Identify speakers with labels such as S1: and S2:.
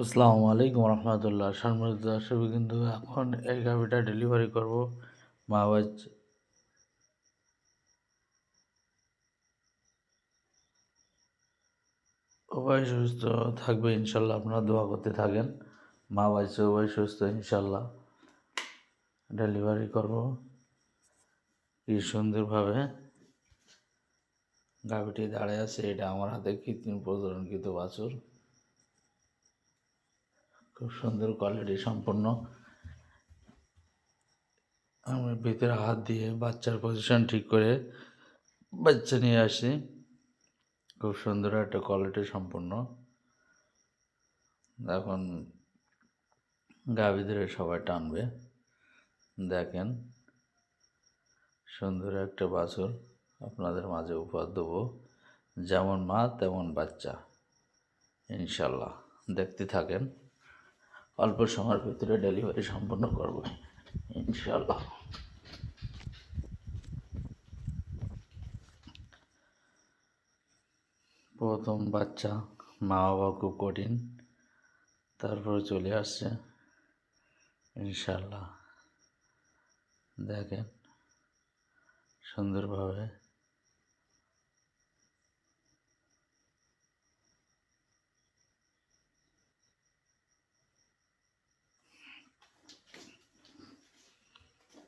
S1: আসসালামু আলাইকুম রহমতুল্লাহ। সম্মানিত দর্শক কিন্তু এখন এই গাভিটা ডেলিভারি করব। মা বাজ উভয় সুস্থ থাকবে, ইনশাল্লাহ আপনারা দোয়া করতে থাকেন। মা বাচ্চা উভয় সুস্থ, ইনশাল্লাহ ডেলিভারি করব। কি সুন্দরভাবে গাভিটি দাঁড়ায় আছে, এটা আমার হাতে কৃত্রিম প্রজননকৃত বাছুর। খুব সুন্দর কোয়ালিটি সম্পন্ন। আমি ভিতরে হাত দিয়ে বাচ্চার পজিশন ঠিক করে বাচ্চা নিয়ে আসি। খুব সুন্দর একটা কোয়ালিটি সম্পন্ন। এখন গাভি ধরে সবাই টানবে। দেখেন, সুন্দর একটা বাছুর আপনাদের মাঝে উপহার দেবো। যেমন মা, তেমন বাচ্চা। ইনশাল্লাহ, দেখতে থাকেন। অল্প সময়ের ভিতরে ডেলিভারি সম্পন্ন করব ইনশাল্লাহ প্রথম বাচ্চা মা বাবা খুব কঠিন, তারপরে চলে আসছে ইনশাল্লাহ দেখেন, সুন্দরভাবে